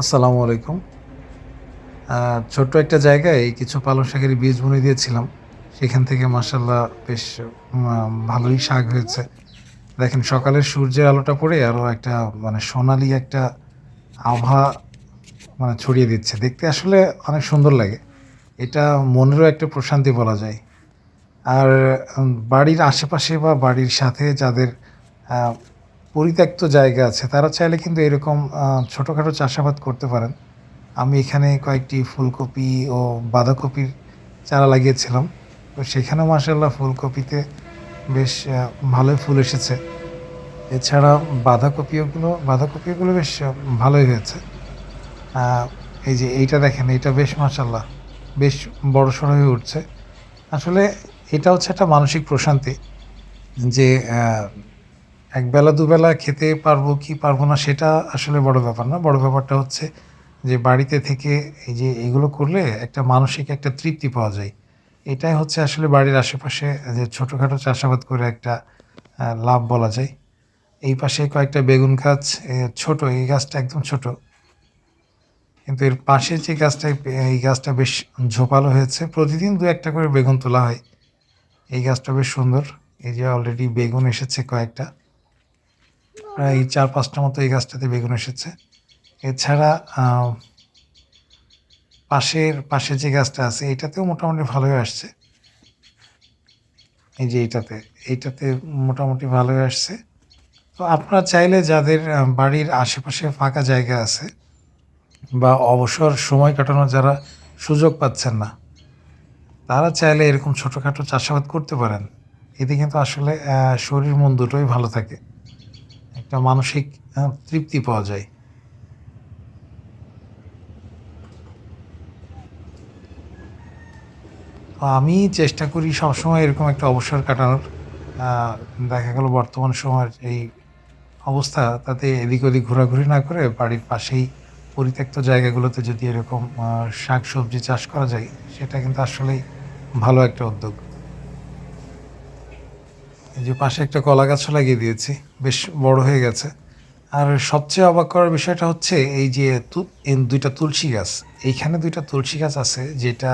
আসসালামু আলাইকুম। ছোট্ট একটা জায়গায় কিছু পালং শাকের বীজ বুনে দিয়েছিলাম। সেখান থেকে মাসাল্লাহ বেশ ভালোই শাক হয়েছে। দেখেন, সকালের সূর্যের আলোটা পড়ে আরও একটা মানে সোনালি একটা আভা মানে ছড়িয়ে দিচ্ছে। দেখতে আসলে অনেক সুন্দর লাগে। এটা মনেরও একটা প্রশান্তি বলা যায়। আর বাড়ির আশেপাশে বা বাড়ির সাথে যাদের পরিত্যক্ত জায়গা আছে, তারা চাইলে কিন্তু এরকম ছোটোখাটো চাষাবাদ করতে পারেন। আমি এখানে কয়েকটি ফুলকপি ও বাঁধাকপির চারা লাগিয়েছিলাম। তো সেখানেও মাসাল্লাহ ফুলকপিতে বেশ ভালোই ফুল এসেছে। এছাড়া বাঁধাকপিগুলো বাঁধাকপিগুলো বেশ ভালোই হয়েছে। এই যে এইটা দেখেন, এইটা বেশ মাসাল্লাহ বেশ বড় সড়ো হয়ে উঠছে। আসলে এটা হচ্ছে একটা মানসিক প্রশান্তি যে আহ, একবেলা দুবেলা খেতে পারব কি পারব না সেটা আসলে বড় ব্যাপার না। বড় ব্যাপারটা হচ্ছে যে বাড়িতে থেকে এই যে এগুলো করলে একটা মানসিক একটা তৃপ্তি পাওয়া যায়। এটাই হচ্ছে আসলে বাড়ির আশেপাশে যে ছোটোখাটো চাষাবাদ করে একটা লাভ বলা যায়। এই পাশে কয়েকটা বেগুন গাছ ছোট এই গাছটা একদম ছোট। কিন্তু এর পাশে যে গাছটা এই গাছটা বেশ ঝোপালো হয়েছে। প্রতিদিন দু একটা করে বেগুন তোলা হয়। এই গাছটা বেশ সুন্দর। এই যে অলরেডি বেগুন এসেছে কয়েকটা। প্রায় চার পাঁচটা মতো এই গাছটাতে বেগুন এসেছে। এছাড়া পাশের পাশে যে গাছটা আছে, এটাতেও মোটামুটি ভালোই আসছে। এই যে এইটাতে এইটাতে মোটামুটি ভালোই আসছে। তো আপনারা চাইলে যাদের বাড়ির আশেপাশে ফাঁকা জায়গা আছে বা অবসর সময় কাটানোর যারা সুযোগ পাচ্ছেন না, তারা চাইলে এরকম ছোটোখাটো চাষাবাদ করতে পারেন। এতে কিন্তু আসলে শরীর মন দুটোই ভালো থাকে। একটা মানসিক তৃপ্তি পাওয়া যায়। আমি চেষ্টা করি সবসময় এরকম একটা অবসর কাটানোর। দেখা গেল বর্তমান সময়ের এই অবস্থা তাতে এদিক ওদিক ঘোরাঘুরি না করে বাড়ির পাশেই পরিত্যক্ত জায়গাগুলোতে যদি এরকম শাক সবজি চাষ করা যায়, সেটা কিন্তু আসলেই ভালো একটা উদ্যোগ। এই যে পাশে একটা কলা গাছও লাগিয়ে দিয়েছি, বেশ বড় হয়ে গেছে। আর সবচেয়ে অবাক করার বিষয়টা হচ্ছে এই যে দুইটা তুলসী গাছ, এইখানে দুইটা তুলসী গাছ আছে যেটা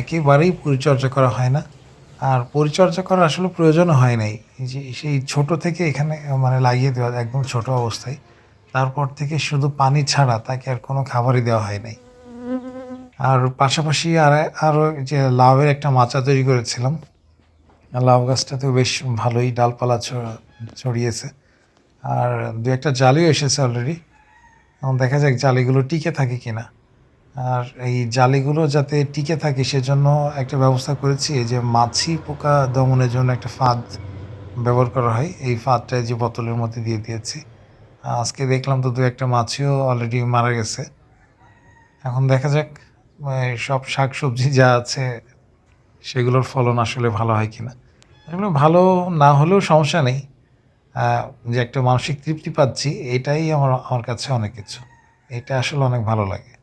একেবারেই পরিচর্যা করা হয় না। আর পরিচর্যা করার আসলে প্রয়োজনও হয় নাই। যে সেই ছোট থেকে এখানে মানে লাগিয়ে দেওয়া একদম ছোট অবস্থায়, তারপর থেকে শুধু পানি ছাড়া তাকে আর কোনো খাবারই দেওয়া হয় নাই। আর পাশাপাশি আর, আরও যে লাউয়ের একটা মাচা তৈরি করেছিলাম লাউ গাছটাতেও বেশ ভালোই ডালপালা ছড়িয়েছে। আর দু একটা জালিও এসেছে অলরেডি দেখা যাক জালিগুলো টিকে থাকে কি না আর এই জালিগুলো যাতে টিকে থাকে সেজন্য একটা ব্যবস্থা করেছি যে মাছি পোকা দমনের জন্য একটা ফাঁদ ব্যবহার করা হয়। এই ফাঁদটা যে বোতলের মধ্যে দিয়ে দিয়েছি। আজকে দেখলাম তো দু একটা মাছিও অলরেডি মারা গেছে। এখন দেখা যাক সব শাক সবজি যা আছে সেগুলোর ফলন আসলে ভালো হয় কিনা। এগুলো ভালো না হলেও সমস্যা নেই। যে একটা মানসিক তৃপ্তি পাচ্ছি, এটাই আমার আমার কাছে অনেক কিছু। এটা আসলে অনেক ভালো লাগে।